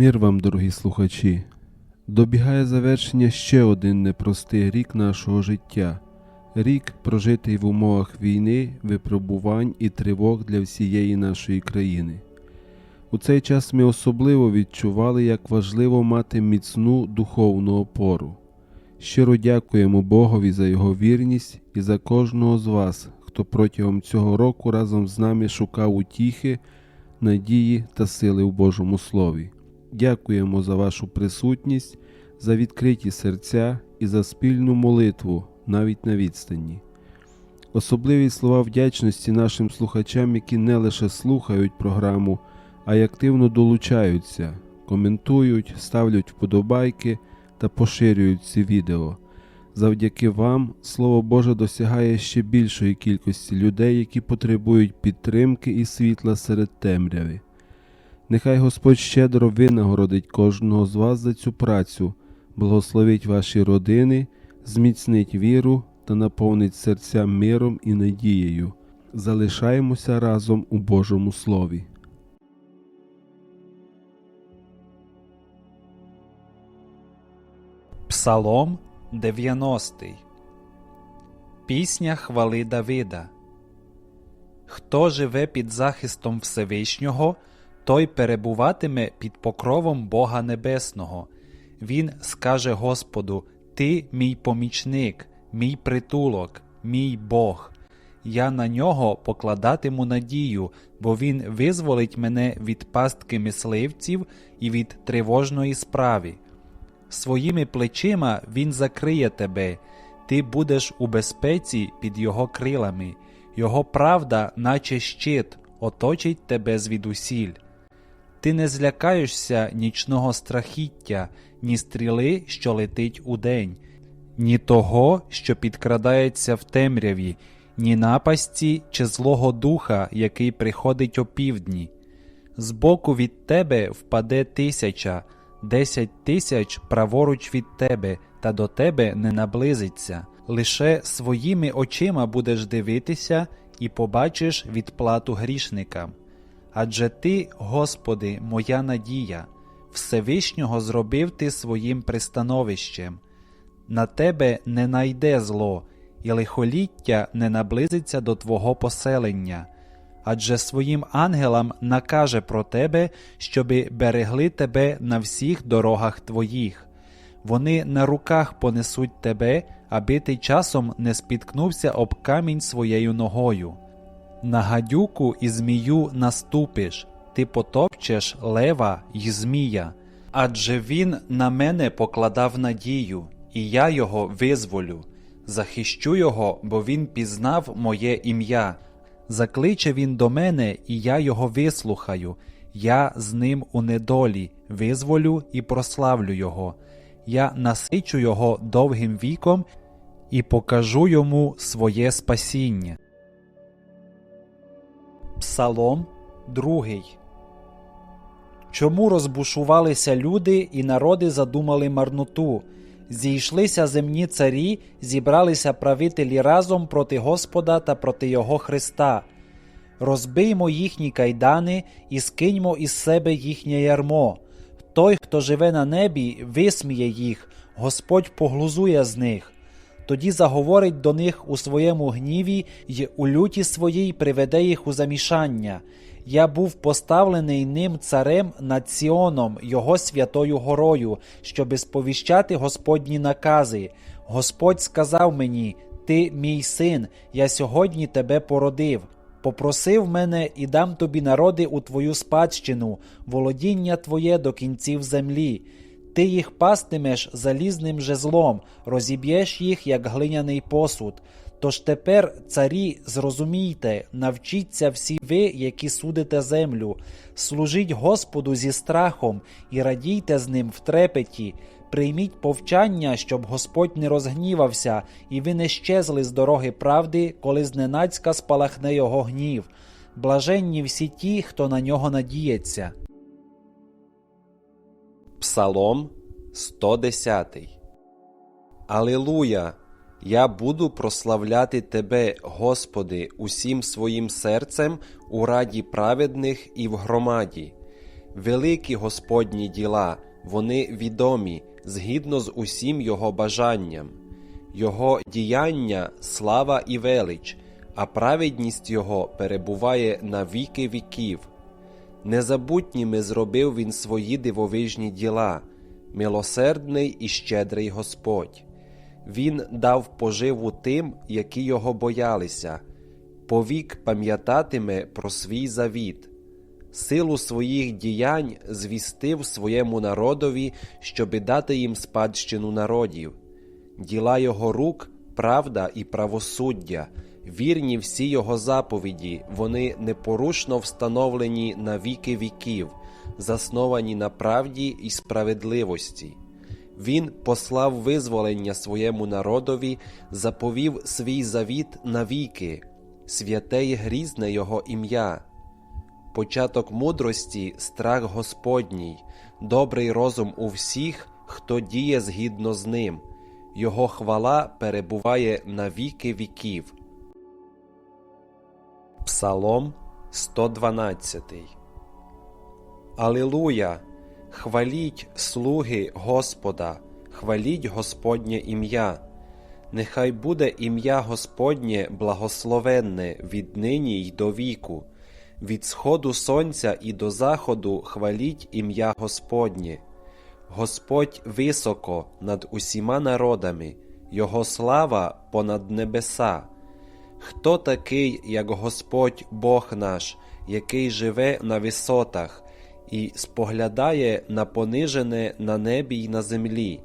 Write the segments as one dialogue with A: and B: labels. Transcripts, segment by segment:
A: Мир вам, дорогі слухачі. Добігає завершення ще один непростий рік нашого життя. Рік, прожитий в умовах війни, випробувань і тривог для всієї нашої країни. У цей час ми особливо відчували, як важливо мати міцну духовну опору. Щиро дякуємо Богові за його вірність і за кожного з вас, хто протягом цього року разом з нами шукав утіхи, надії та сили в Божому Слові. Дякуємо за вашу присутність, за відкриті серця і за спільну молитву навіть на відстані. Особливі слова вдячності нашим слухачам, які не лише слухають програму, а й активно долучаються, коментують, ставлять вподобайки та поширюють ці відео. Завдяки вам Слово Боже досягає ще більшої кількості людей, які потребують підтримки і світла серед темряви. Нехай Господь щедро винагородить кожного з вас за цю працю, благословить ваші родини, зміцнить віру та наповнить серця миром і надією. Залишаємося разом у Божому Слові.
B: Псалом 90 Пісня хвали Давида Хто живе під захистом Всевишнього, той перебуватиме під покровом Бога Небесного. Він скаже Господу: Ти мій помічник, мій притулок, мій Бог. Я на нього покладатиму надію, бо він визволить мене від пастки мисливців і від тривожної справи. Своїми плечима він закриє тебе, ти будеш у безпеці під його крилами, його правда, наче щит, оточить тебе звідусіль. Ти не злякаєшся нічного страхіття, ні стріли, що летить удень, ні того, що підкрадається в темряві, ні напасті чи злого духа, який приходить опівдні. Збоку від тебе впаде тисяча, десять тисяч праворуч від тебе, та до тебе не наблизиться. Лише своїми очима будеш дивитися і побачиш відплату грішникам. Адже ти, Господи, моя надія, Всевишнього зробив ти своїм пристановищем. На тебе не найде зло, і лихоліття не наблизиться до Твого поселення, адже своїм ангелам накаже про тебе, щоби берегли тебе на всіх дорогах твоїх. Вони на руках понесуть тебе, аби ти часом не спіткнувся об камінь своєю ногою. На гадюку і змію наступиш, ти потопчеш лева й змія. Адже він на мене покладав надію, і я його визволю. Захищу його, бо він пізнав моє ім'я. Закличе він до мене, і я його вислухаю. Я з ним у недолі, визволю і прославлю його. Я насичу його довгим віком і покажу йому своє спасіння. Псалом 2 Чому розбушувалися люди і народи задумали марноту? Зійшлися земні царі, зібралися правителі разом проти Господа та проти Його Христа. Розбиймо їхні кайдани і скиньмо із себе їхнє ярмо. Той, хто живе на небі, висміє їх, Господь поглузує з них. Тоді заговорить до них у своєму гніві й у люті своїй приведе їх у замішання. Я був поставлений ним царем над Сіоном, його святою горою, щоби сповіщати Господні накази. Господь сказав мені: Ти мій син, я сьогодні тебе породив. Попросив мене і дам тобі народи у твою спадщину, володіння твоє до кінців землі. Ти їх пастимеш залізним жезлом, розіб'єш їх, як глиняний посуд. Тож тепер, царі, зрозумійте, навчіться всі ви, які судите землю, служіть Господу зі страхом і радійте з ним в трепеті. Прийміть повчання, щоб Господь не розгнівався, і ви не щезли з дороги правди, коли зненацька спалахне його гнів. Блаженні всі ті, хто на нього надіється.
C: Псалом 110 Алилуя! Я буду прославляти Тебе, Господи, усім своїм серцем у раді праведних і в громаді. Великі Господні діла, вони відомі згідно з усім Його бажанням. Його діяння слава і велич, а праведність Його перебуває на віки віків. Незабутніми зробив він свої дивовижні діла, милосердний і щедрий Господь. Він дав поживу тим, які його боялися, повік пам'ятатиме про свій завіт. Силу своїх діянь звістив своєму народові, щоби дати їм спадщину народів. Діла його рук правда і правосуддя, вірні всі його заповіді, вони непорушно встановлені на віки віків, засновані на правді і справедливості. Він послав визволення своєму народові, заповів свій завіт навіки, святе й грізне його ім'я. Початок мудрості страх Господній, добрий розум у всіх, хто діє згідно з ним. Його хвала перебуває на віки віків. Псалом 112 Алілуя! Хваліть слуги Господа, хваліть Господнє ім'я. Нехай буде ім'я Господнє благословенне від нині й до віку. Від сходу сонця і до заходу хваліть ім'я Господнє. Господь високо над усіма народами, Його слава понад небеса. Хто такий, як Господь Бог наш, який живе на висотах і споглядає на понижене на небі й на землі?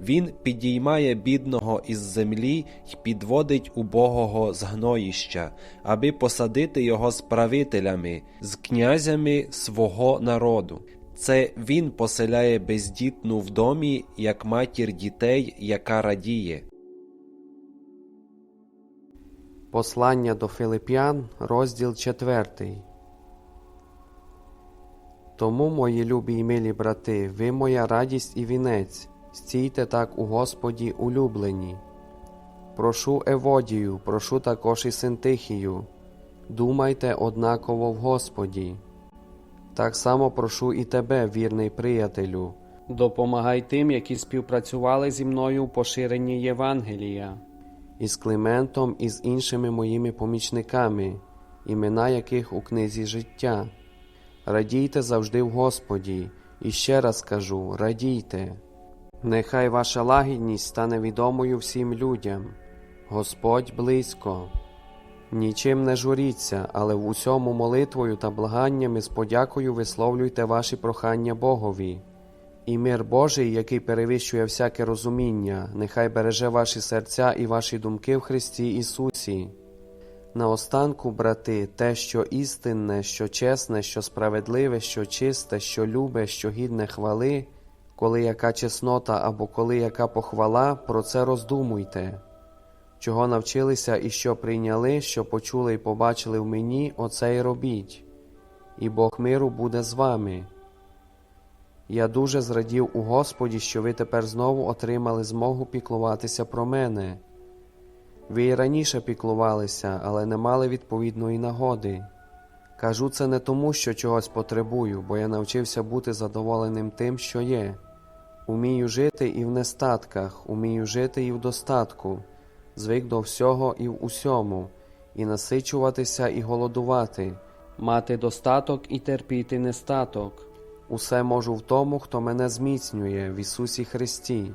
C: Він підіймає бідного із землі й підводить убогого з гноїща, аби посадити його з правителями, з князями свого народу. Це він поселяє бездітну в домі, як матір дітей, яка радіє.
D: Послання до Филип'ян, розділ 4. Тому, мої любі й милі брати, ви моя радість і вінець, стійте так у Господі улюблені. Прошу Еводію, прошу також і Синтихію, думайте однаково в Господі. Так само прошу і тебе, вірний приятелю. Допомагай тим, які співпрацювали зі мною у поширенні Євангелія із Климентом і з іншими моїми помічниками, імена яких у книзі життя. Радійте завжди в Господі, і ще раз кажу: радійте. Нехай ваша лагідність стане відомою всім людям. Господь близько. Нічим не журіться, але в усьому молитвою та благаннями з подякою висловлюйте ваші прохання Богові. І мир Божий, який перевищує всяке розуміння, нехай береже ваші серця і ваші думки в Христі Ісусі. Наостанку, брати, те, що істинне, що чесне, що справедливе, що чисте, що любе, що гідне хвали, коли яка чеснота або коли яка похвала, про це роздумуйте. Чого навчилися і що прийняли, що почули і побачили в мені, оце й робіть, і Бог миру буде з вами. Я дуже зрадів у Господі, що ви тепер знову отримали змогу піклуватися про мене. Ви і раніше піклувалися, але не мали відповідної нагоди. Кажу це не тому, що чогось потребую, бо я навчився бути задоволеним тим, що є. Умію жити і в нестатках, умію жити і в достатку, звик до всього і в усьому, і насичуватися і голодувати, мати достаток і терпіти нестаток. Усе можу в тому, хто мене зміцнює в Ісусі Христі.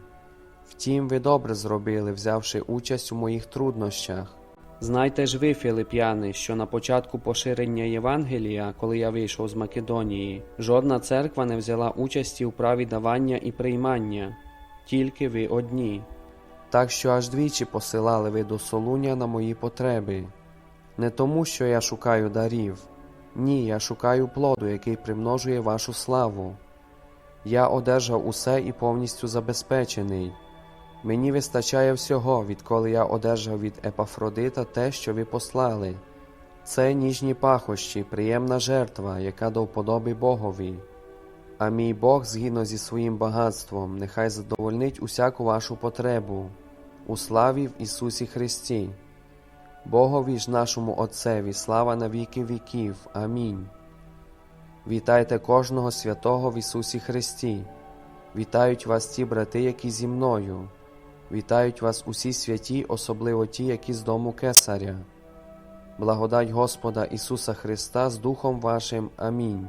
D: Втім, ви добре зробили, взявши участь у моїх труднощах. Знайте ж ви, філип'яни, що на початку поширення Євангелія, коли я вийшов з Македонії, жодна церква не взяла участі у праві давання і приймання, тільки ви одні. Так що аж двічі посилали ви до Солуня на мої потреби. Не тому, що я шукаю дарів, ні, я шукаю плоду, який примножує вашу славу. Я одержав усе і повністю забезпечений. Мені вистачає всього, відколи я одержав від Епафродита те, що ви послали. Це ніжні пахощі, приємна жертва, яка до вподоби Богові. А мій Бог, згідно зі своїм багатством, нехай задовольнить усяку вашу потребу у славі в Ісусі Христі. Богові ж нашому Отцеві слава на віки віків. Амінь. Вітайте кожного святого в Ісусі Христі. Вітають вас ті брати, які зі мною. Вітають вас усі святі, особливо ті, які з дому Кесаря. Благодать Господа Ісуса Христа з Духом вашим. Амінь.